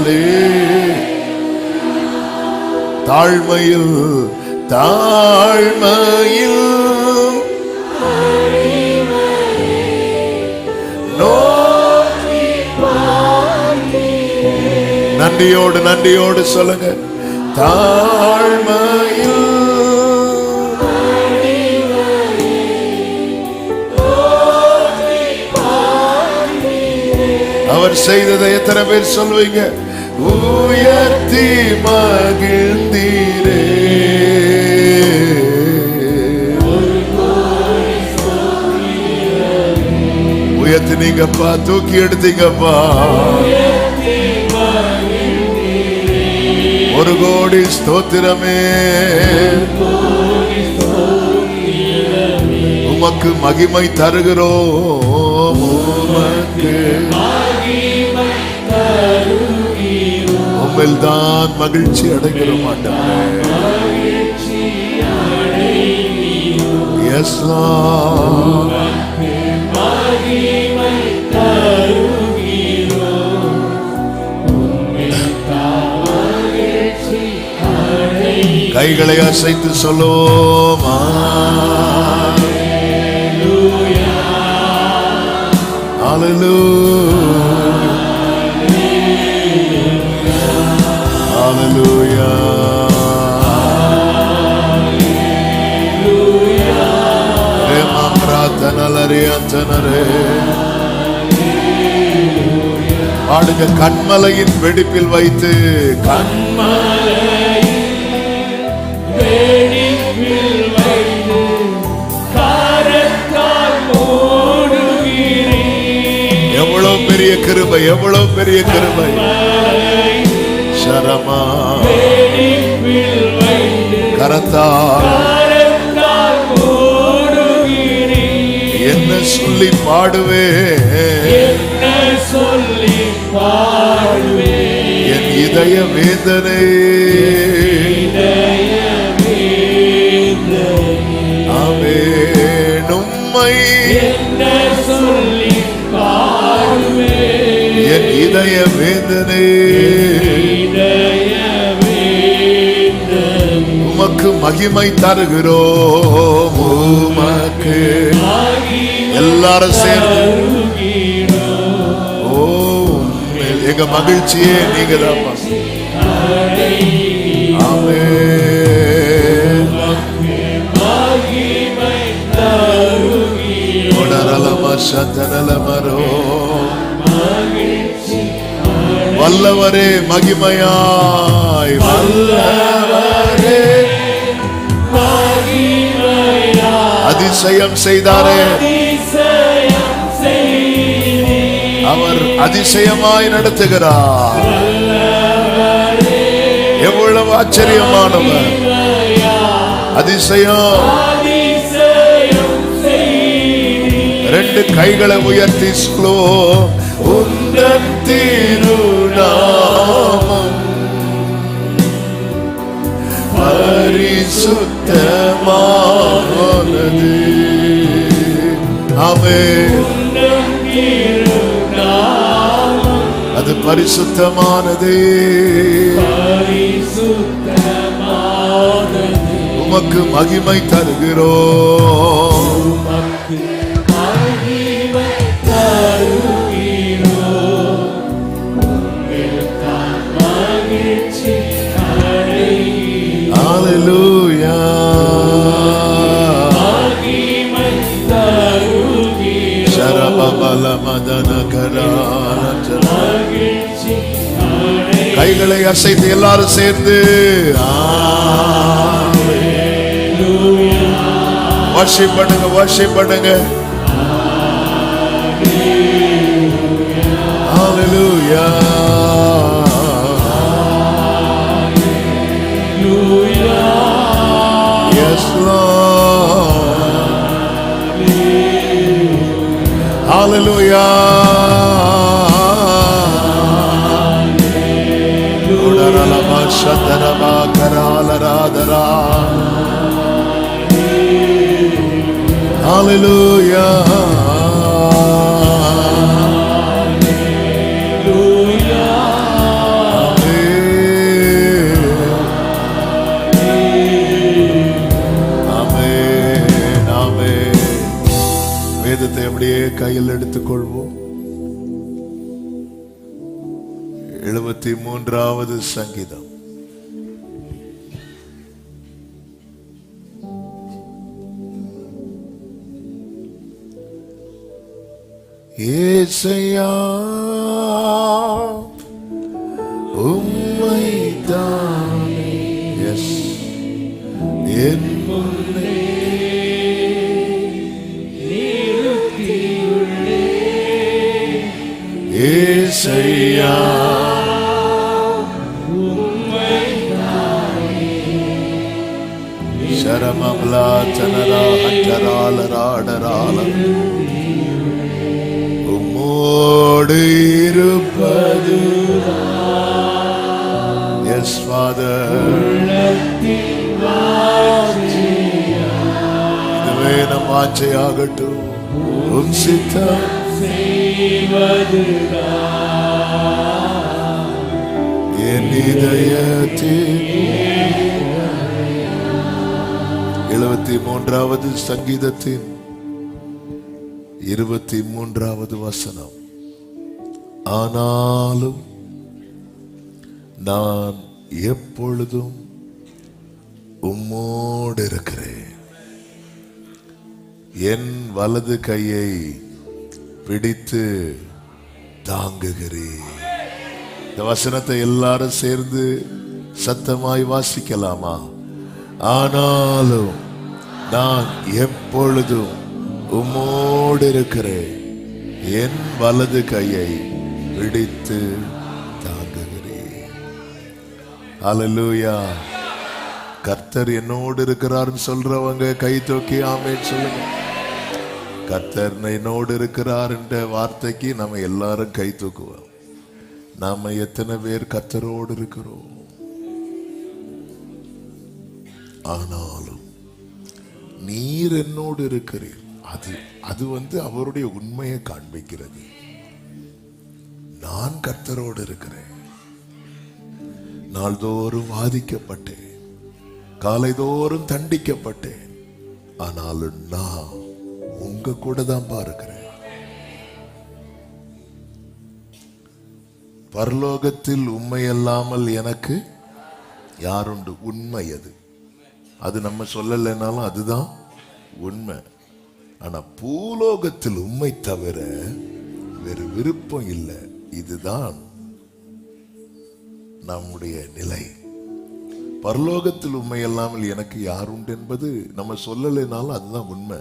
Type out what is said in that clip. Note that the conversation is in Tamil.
நாளே தாழ்மையில் தாழ்மையில். நன்றியோடு நன்றியோடு சொல்லுங்க. தாழ்மையில். அவர் செய்ததை எத்தனை பேர் சொல்லுவீங்க? உயர்த்தி மகிழ்ந்தீரே. உயர்த்தினீங்கப்பா தூக்கி எடுத்தீங்கப்பா. ஒரு கோடி ஸ்தோத்திரமே. உமக்கு மகிமை தருகிறோம். உமக்கு தான் மகிழ்ச்சி அடைகிறோம் ஆண்டவரே கைகளை அசைத்து சொல்லுவோமா? Hallelujah. Hallelujah. பாடுங்க கண்மலையின் வெடிப்பில் வைத்து. எவ்வளவு பெரிய கிருபை எவ்வளவு பெரிய கிருபை. சரமா. வெடிப்பில் கரத்தால் என்ன சொல்லி பாடுவே? சொல்லி பாடுவேன் என் இதய வேதனை. உம்மை. என் இதய வேதனை. உமக்கு மகிமை தருகிறோம் உமக்கு. எல்லாரும் சேர்ந்து. ஓ எங்க மகிழ்ச்சியே நீங்க தான் வல்லவரே மகிமையாய். வல்ல அதிசயம் செய்தாரே. அவர் அதிசயமாய் நடத்துகிறார் எவ்வளவு ஆச்சரியமானவர் அதிசயம். ரெண்டு கைகளை உயர்த்தி ஸ்லோ உந்தன் திருநாமம் பரிசுத்தமானது அது பரிசுத்தமானது. உமக்கு மகிமை தருகிறோம். Hallelujah. மதன கைகளை அசைத்து எல்லாரும் சேர்ந்து. வர்ஷிப் பண்ணுங்க வர்ஷிப் பண்ணுங்க. Yes, Lord. Hallelujah. உடரலமா சதரமா கராலராதரா. Hallelujah. கையில் எடுத்துக்கொள்வோம். எழுபத்தி மூன்றாவது சங்கீதம். ஏசையா உம்மைத்தானே எஸ் என் முன்னே ஏசையா శరమములా చనరా హంజరాల రాడరాల ఉమ్మోడు ఇరుపదు ఎస్ ఫాదర్ இதுவே நம் ஆச்சையாகட்டும் உன் சித்தம் எழுபத்தி மூன்றாவது சங்கீதத்தின் இருபத்தி மூன்றாவது வசனம். ஆனாலும் நான் எப்பொழுதும் உம்மோடு இருக்கிறேன். என் வலது கையை பிடித்து தாங்குகிறேன். இந்த வசனத்தை எல்லாரும் சேர்ந்து சத்தமாய் வாசிக்கலாமா? ஆனாலும் நான் எப்பொழுதும் உம்மோடு இருக்கிறேன். என் வலது கையை பிடித்து தாங்குகிறேன். அலலூயா கர்த்தர் என்னோடு இருக்கிறார்னு சொல்றவங்க கை தூக்கி ஆமே சொல்லுங்க. கத்தர் என்னோடு இருக்கிறார் என்ற வார்த்தைக்கு நம்ம எல்லாரும் கை தூக்குவோம். நாம எத்தனை பேர் கத்தரோடு இருக்கிறோம்? ஆனாலும் நீர் என்னோடு இருக்கிறீர். அது அது வந்து அவருடைய உண்மையை காண்பிக்கிறது. நான் கர்த்தரோடு இருக்கிறேன். நாள்தோறும் வாதிக்கப்பட்டேன். காலைதோறும் தண்டிக்கப்பட்டேன். ஆனாலும் நான் உங்க கூட தான் பார்க்கிறேன் பரலோகத்தில் உண்மை அல்லாமல் எனக்கு யாருண்டு உண்மை அது. அது நம்ம சொல்லலைனாலும் அதுதான் உண்மை. ஆனா பூலோகத்தில் உண்மை தவிர வேறு விருப்பம் இல்லை. இதுதான் நம்முடைய நிலை. பரலோகத்தில் உண்மை அல்லாமல் எனக்கு யார் உண்டு என்பது நம்ம சொல்லலைனாலும் அதுதான் உண்மை.